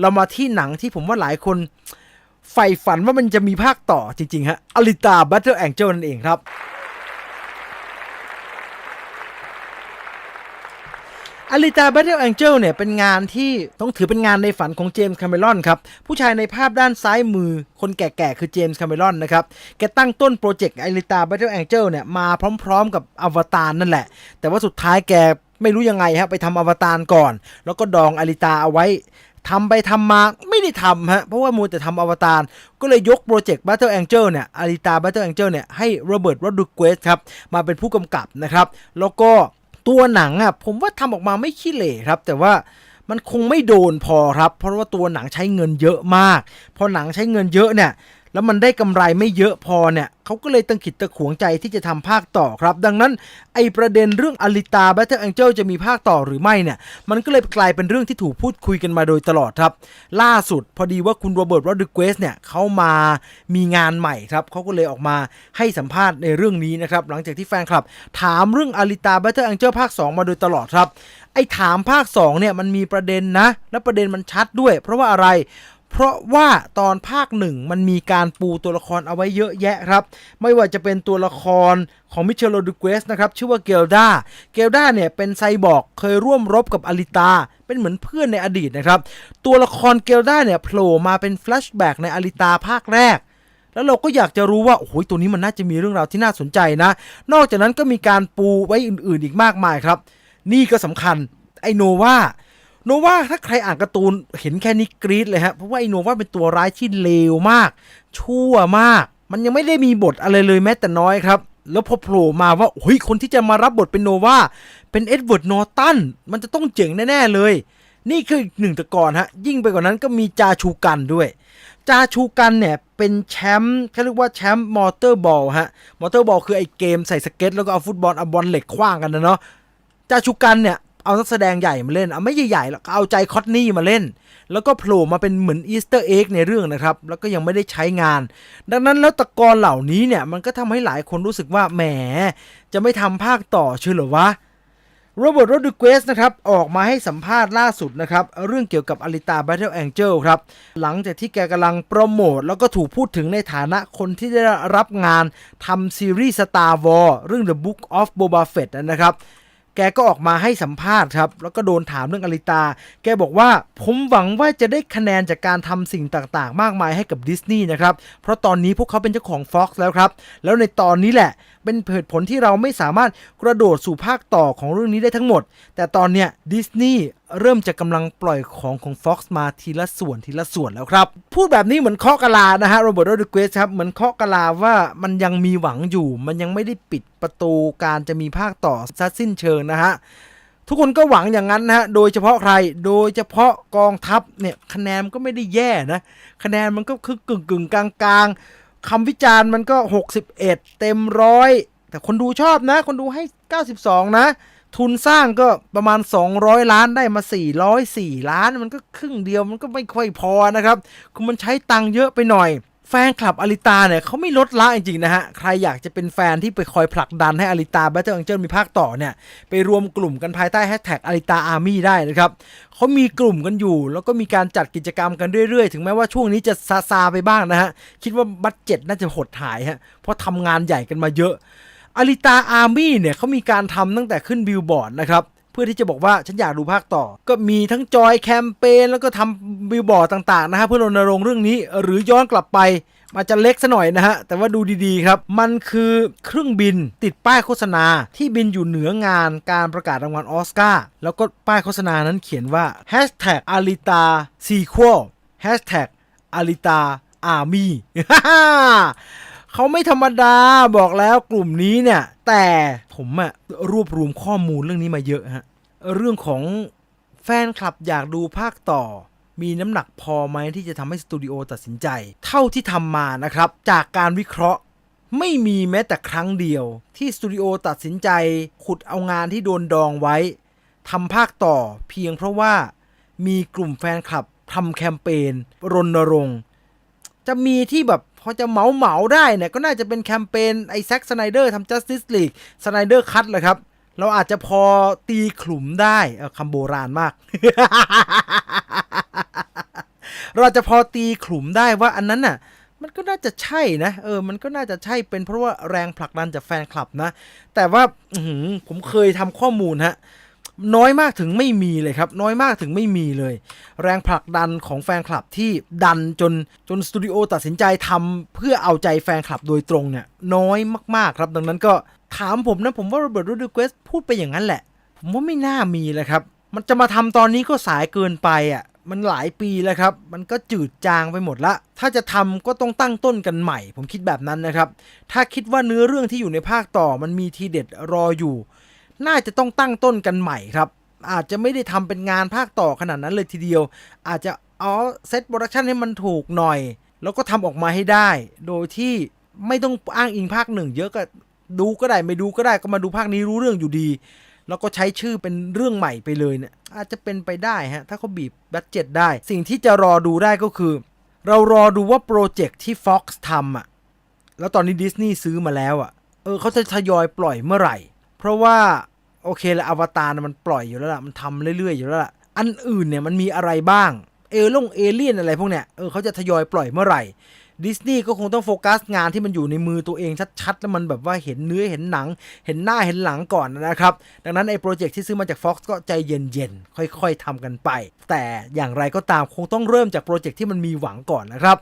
เรามาที่หนังที่ผมว่าหลายคนใฝ่ฝันว่ามันจะมีภาคต่อจริง ๆ ฮะอลิตา Battle Angel นั่นเองครับ อลิตา Battle Angel เนี่ย เป็นงานที่ต้องถือเป็นงานในฝันของเจมส์คาเมรอนครับ ผู้ชายในภาพด้านซ้ายมือคนแก่ๆ คือเจมส์คาเมรอนนะครับ แกตั้งต้นโปรเจกต์อลิตา Battle Angel เนี่ย มาพร้อมๆ กับอวตารนั่นแหละ แต่ว่าสุดท้ายแกไม่รู้ยังไงฮะไปทำอวตารก่อน แล้วก็ดองอลิตาเอาไว้ ทำไปทำมาไม่ได้ทำฮะ เพราะว่ามูแต่ทำอวตาร ก็เลยยกโปรเจกต์ Battle Angel เนี่ยอาริตา Battle Angel เนี่ยให้โรเบิร์ต r ร d ดูเกสครับ มาเป็นผู้กำกับนะครับ แล้วก็ตัวหนังอะผมว่าทำออกมาไม่ขี้เหร่ครับ แต่ว่ามันคงไม่โดนพอครับ เพราะว่าตัวหนังใช้เงินเยอะมาก พอหนังใช้เงินเยอะเนี่ย แล้วมันได้กำไรไม่เยอะพอเนี่ยเขาก็เลยตั้งขิดตะขวงใจที่จะทำภาคต่อครับ ดังนั้นไอประเด็นเรื่องอลิตา Battle Angel จะมีภาคต่อหรือไม่เนี่ย มันก็เลยกลายเป็นเรื่องที่ถูกพูดคุยกันมาโดยตลอดครับ ล่าสุดพอดีว่าคุณโรเบิร์ตโรดิเกสเนี่ยเขามามีงานใหม่ครับเขาก็เลยออกมาให้สัมภาษณ์ในเรื่องนี้นะครับ หลังจากที่แฟนคลับ ถามเรื่องอลิตา Battle Angel ภาค 2 มาโดยตลอดครับไอ้ถามภาค2เนี่ยมันมีประเด็นนะ และประเด็นมันชัดด้วย เพราะว่าอะไร เพราะว่าตอนภาคหนึ่งมันมีการปูตัวละครเอาไว้เยอะแยะครับ ไม่ว่าจะเป็นตัวละครของมิเชลโรดูเกสนะครับ ชื่อว่าเกลดาเกลดาเนี่ยเป็นไซบอร์กเคยร่วมรบกับอลิตา เป็นเหมือนเพื่อนในอดีตนะครับ ตัวละครเกลดาเนี่ยโผล่มาเป็นแฟลชแบ็กในอลิตาภาคแรกแล้วเราก็อยากจะรู้ว่าโอ้ยตัวนี้มันน่าจะมีเรื่องราวที่น่าสนใจนะ นอกจากนั้นก็มีการปูไว้อื่นๆอีกมากมายครับ นี่ก็สำคัญไอโนวา โนวาถ้าใครอ่านการ์ตูนเห็นแค่นี้กรี๊ดเลยฮะเพราะว่าไอโนวาเป็นตัวร้ายที่เลวมาก ชั่วมาก มันยังไม่ได้มีบทอะไรเลยแม้แต่น้อยครับ แล้วพอโผล่มาว่าโอ้ยคนที่จะมารับบทเป็นโนวาเป็นเอ็ดเวิร์ดนอร์ตันมันจะต้องเจ๋งแน่ๆเลย นี่คืออีกหนึ่งตะกอนฮะ ยิ่งไปกว่านั้นก็มีจาชูกันด้วย จาชูกันเนี่ยเป็นแชมป์เขาเรียกว่าแชมป์มอเตอร์บอลฮะมอเตอร์บอลคือไอเกมใส่สเก็ตแล้วก็เอาฟุตบอลเอาบอลเหล็กคว้างกันนะเนาะจาชูกันเนี่ย เอานักแสดงใหญ่มาเล่น เอาไม่ใหญ่ๆหรอกเอาใจคอตนี่มาเล่น แล้วก็โผล่มาเป็นเหมือนอีสเตอร์เอ็กในเรื่องนะครับ แล้วก็ยังไม่ได้ใช้งาน ดังนั้นแล้วตะกอนเหล่านี้เนี่ย มันก็ทำให้หลายคนรู้สึกว่าแหม จะไม่ทำภาคต่อเชื่อหรอวะโรเบิร์ตโรดริเกสนะครับ ออกมาให้สัมภาษณ์ล่าสุดนะครับ เรื่องเกี่ยวกับอลิตา Battle Angel ครับ หลังจากที่แกกำลังโปรโมท แล้วก็ถูกพูดถึงในฐานะคนที่ได้รับงานทำซีรีส์ Star Wars เรื่อง The Book of Boba Fett นะครับ แกก็ออกมาให้สัมภาษณ์ครับ แล้วก็โดนถามเรื่องอลิตา แกบอกว่า ผมหวังว่าจะได้คะแนนจากการทำสิ่งต่างๆ มากมายให้กับดิสนีย์นะครับ เพราะตอนนี้พวกเขาเป็นเจ้าของ Fox แล้วครับ แล้วในตอนนี้แหละ เป็นเหตุผลที่เราไม่สามารถกระโดดสู่ภาคต่อของเรื่องนี้ได้ทั้งหมด แต่ตอนเนี้ยดิสนีย์เริ่มจะกำลังปล่อยของของ Fox มาทีละส่วนทีละส่วนแล้วครับ พูดแบบนี้เหมือนเคาะกะลานะฮะโรเบิร์ตโรดิเกสครับเหมือนเคาะกะลาว่ามันยังมีหวังอยู่ มันยังไม่ได้ปิดประตูการจะมีภาคต่อซะสิ้นเชิงนะฮะทุกคนก็หวังอย่างนั้นนะฮะ โดยเฉพาะใคร โดยเฉพาะกองทัพเนี่ยคะแนนมันก็ไม่ได้แย่นะ คะแนนมันก็คือกึ่งกึ่งกลางกลางคำวิจารณ์มันก็ 61 เต็มร้อยแต่คนดูชอบนะ คนดูให้ 92 นะ ทุนสร้างก็ประมาณ 200 ล้านได้มา 404 ล้าน มันก็ครึ่งเดียวมันก็ไม่ค่อยพอนะครับคือมันใช้ตังค์เยอะไปหน่อย แฟนคลับอลิตาเนี่ยเขาไม่ลดละจริงๆนะฮะ ใครอยากจะเป็นแฟนที่ไปคอยผลักดันให้อลิตา Battle Angel มีภาคต่อเนี่ย ไปรวมกลุ่มกันภายใต้แฮชแท็กอลิตาอาร์มี่ได้นะครับเขามีกลุ่มกันอยู่ แล้วก็มีการจัดกิจกรรมกันเรื่อยๆ ถึงแม้ว่าช่วงนี้จะซาซาไปบ้างนะฮะคิดว่าบัตเจ็ตน่าจะหดหายฮะเพราะทำงานใหญ่กันมาเยอะ อลิตาอาร์มี่เนี่ยเขามีการทำตั้งแต่ขึ้นบิลบอร์ดนะครับเพื่อที่จะบอกว่าฉันอยากดูภาคต่อ ก็มีทั้งจอยแคมเปญแล้วก็ทำบิลบอร์ดต่างๆนะฮะเพื่อรณรงค์เรื่องนี้หรือย้อนกลับไปมาจจะเล็กซะหน่อยนะฮะ แต่ว่าดูดีๆครับ มันคือเครื่องบินติดป้ายโฆษณาที่บินอยู่เหนืองานการประกาศรางวัลออสการ์แล้วก็ป้ายโฆษณานั้นเขียนว่า hashtag alita sequel hashtag alita army เขาไม่ธรรมดาบอกแล้วกลุ่มนี้เนี่ย แต่ผมอะรวบรวมข้อมูลเรื่องนี้มาเยอะฮะ เรื่องของแฟนคลับอยากดูภาคต่อ มีน้ำหนักพอไหมที่จะทำให้สตูดิโอตัดสินใจ เท่าที่ทำมานะครับ จากการวิเคราะห์ไม่มีแม้แต่ครั้งเดียว ที่สตูดิโอตัดสินใจขุดเอางานที่โดนดองไว้ทำภาคต่อเพียงเพราะว่ามีกลุ่มแฟนคลับทำแคมเปญรณรงค์จะมีที่แบบ พอจะเหมาเหมาได้เนี่ย ก็น่าจะเป็นแคมเปญไอแซ็กสไนเดอร์ทำ Justice League สไนเดอร์คัตเลยครับ เราอาจจะพอตีขลุ่มได้เออคำโบราณมาก เราจะพอตีขลุ่มได้ว่าอันนั้นน่ะมันก็น่าจะใช่นะ เออ มันก็น่าจะใช่เป็นเพราะว่าแรงผลักดันจากแฟนคลับนะ แต่ว่าผมเคยทำข้อมูลฮะ น้อยมากถึงไม่มีเลยครับ น้อยมากถึงไม่มีเลย แรงผลักดันของแฟนคลับที่ดันจนจนสตูดิโอตัดสินใจทำเพื่อเอาใจแฟนคลับโดยตรงเนี่ยน้อยมากๆครับ ดังนั้นก็ถามผมนะผมว่าโรเบิร์ตโรดริเกสพูดไปอย่างนั้นแหละ ผมว่าไม่น่ามีเลยครับ มันจะมาทำตอนนี้ก็สายเกินไปอะมันหลายปีแล้วครับ มันก็จืดจางไปหมดละ ถ้าจะทำก็ต้องตั้งต้นกันใหม่ ผมคิดแบบนั้นนะครับ ถ้าคิดว่าเนื้อเรื่องที่อยู่ในภาคต่อมันมีทีเด็ดรออยู่ น่าจะต้องตั้งต้นกันใหม่ครับ อาจจะไม่ได้ทำเป็นงานภาคต่อขนาดนั้นเลยทีเดียว อาจจะอ๋อเซตโปรดักชันให้มันถูกหน่อย แล้วก็ทำออกมาให้ได้ โดยที่ไม่ต้องอ้างอิงภาคหนึ่งเยอะก็ดูก็ได้ไม่ดูก็ได้ก็มาดูภาคนี้รู้เรื่องอยู่ดี แล้วก็ใช้ชื่อเป็นเรื่องใหม่ไปเลยเนี่ยอาจจะเป็นไปได้ฮะ ถ้าเขาบีบบัตเจ็ตได้ สิ่งที่จะรอดูได้ก็คือ เรารอดูว่าโปรเจกต์ที่ Fox ทำอะแล้วตอนนี้ดิสนีย์ซื้อมาแล้วอะเออเขาจะทยอยปล่อยเมื่อไหร่ เพราะว่าโอเคแล้วอวตารมันปล่อยอยู่แล้วล่ะมันทำเรื่อยๆอยู่แล้วล่ะอันอื่นเนี่ยมันมีอะไรบ้าง เอลงเอเลี่ยนอะไรพวกเนี้ยเออเขาจะทยอยปล่อยเมื่อไหร่ดิสนีย์ก็คงต้องโฟกัสงานที่มันอยู่ในมือตัวเองชัดๆ แล้วมันแบบว่าเห็นเนื้อเห็นหนัง เห็นหน้าเห็นหลังก่อนนะครับ ดังนั้นไอ้โปรเจกต์ที่ซื้อมาจาก Fox ก็ใจเย็นๆ ค่อยๆทำกันไป แต่อย่างไรก็ตามคงต้องเริ่มจากโปรเจกต์ที่มันมีหวังก่อนนะครับ